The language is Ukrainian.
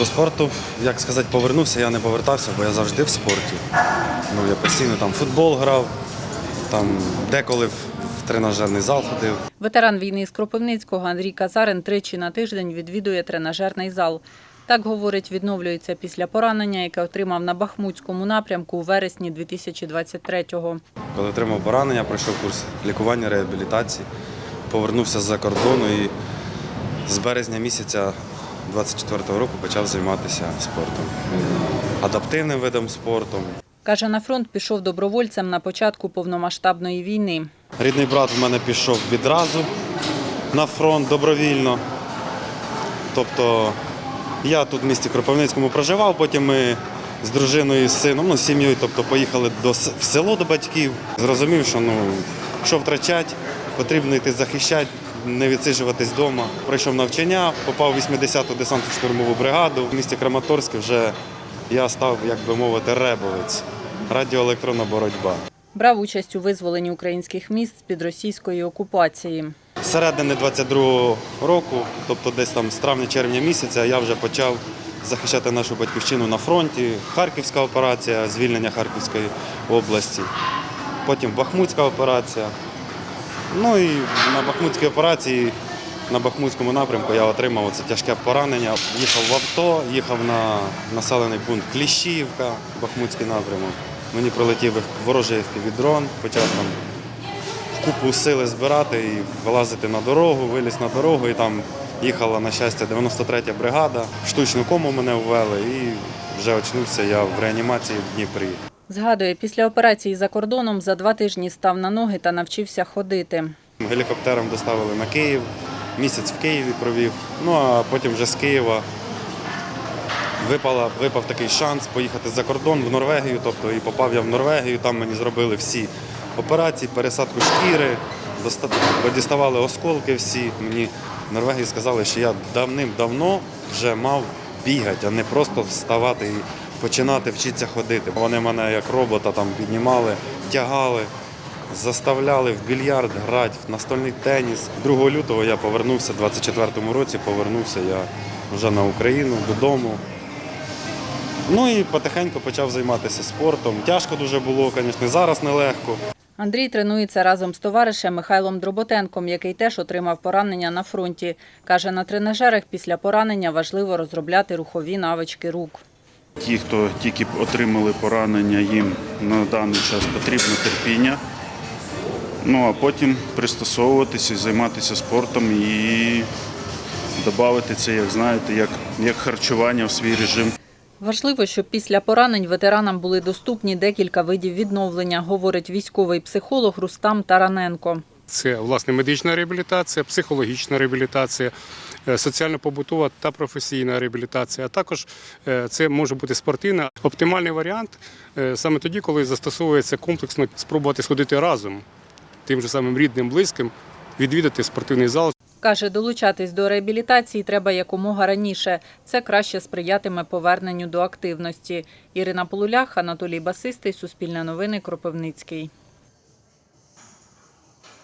До спорту, як сказати, повернувся, я не повертався, бо я завжди в спорті. Ну, я постійно там футбол грав, там деколи в тренажерний зал ходив. Ветеран війни з Кропивницького Андрій Казарин тричі на тиждень відвідує тренажерний зал. Так, говорить, відновлюється після поранення, яке отримав на Бахмутському напрямку у вересні 2023-го. Коли отримав поранення, пройшов курс лікування, реабілітації, повернувся з-за кордону і з березня місяця 24-го року почав займатися спортом. Адаптивним видом спорту. Каже, на фронт пішов добровольцем на початку повномасштабної війни. Рідний брат в мене пішов відразу на фронт добровільно. Тобто я тут в місті Кропивницькому проживав, потім ми з дружиною з сином, ну, з сім'єю, тобто поїхали до, в село до батьків. Зрозумів, що ну, що втрачати, потрібно йти захищати, не відсиджуватись вдома. Пройшов навчання, попав в 80-ту десантну штурмову бригаду. В місті Краматорське вже я став, як би мовити, ребовець. Радіоелектронна боротьба. Брав участь у визволенні українських міст з-під російської окупації. З середини 22-го року, тобто десь там з травня-червня місяця, я вже почав захищати нашу батьківщину на фронті. Харківська операція, звільнення Харківської області. Потім Бахмутська операція. Ну і на Бахмутській операції, на Бахмутському напрямку я отримав це тяжке поранення. Їхав в авто, їхав на населений пункт Кліщівка, Бахмутський напрямок. Мені прилетів ворожий дрон, почав там купу сили збирати і вилазити на дорогу, виліз на дорогу і там їхала, на щастя, 93-я бригада. Штучну кому мене ввели і вже очнувся я в реанімації в Дніпрі. Згадує, після операції за кордоном за два тижні став на ноги та навчився ходити. Гелікоптером доставили на Київ, місяць в Києві провів. Ну а потім вже з Києва випала, випав такий шанс поїхати за кордон в Норвегію. Тобто і попав я в Норвегію, там мені зробили всі операції, пересадку шкіри, діставали осколки всі. Мені в Норвегії сказали, що я давним-давно вже мав бігати, а не просто вставати починати вчитися ходити. Вони мене як робота там піднімали, тягали. Заставляли в більярд грати, в настольний теніс. 2 лютого я повернувся, в 24-му році повернувся я вже на Україну додому. Ну і потихеньку почав займатися спортом. Тяжко дуже було, звісно, зараз нелегко. Андрій тренується разом з товаришем Михайлом Дроботенком, який теж отримав поранення на фронті. Каже, на тренажерах після поранення важливо розробляти рухові навички рук. Ті, хто тільки отримали поранення, їм на даний час потрібно терпіння. Ну а потім пристосовуватися, займатися спортом і додати це, як знаєте, як, як харчування в свій режим. Важливо, щоб після поранень ветеранам були доступні декілька видів відновлення, говорить військовий психолог Рустам Тараненко. Це власне медична реабілітація, психологічна реабілітація, е, соціально-побутова та професійна реабілітація. А також е, це може бути спортивна. Оптимальний варіант е, саме тоді, коли застосовується комплексно спробувати сходити разом, тим же самим рідним, близьким, відвідати спортивний зал. Каже, долучатись до реабілітації треба якомога раніше. Це краще сприятиме поверненню до активності. Ірина Полулях, Анатолій Басистий, Суспільне новини, Кропивницький.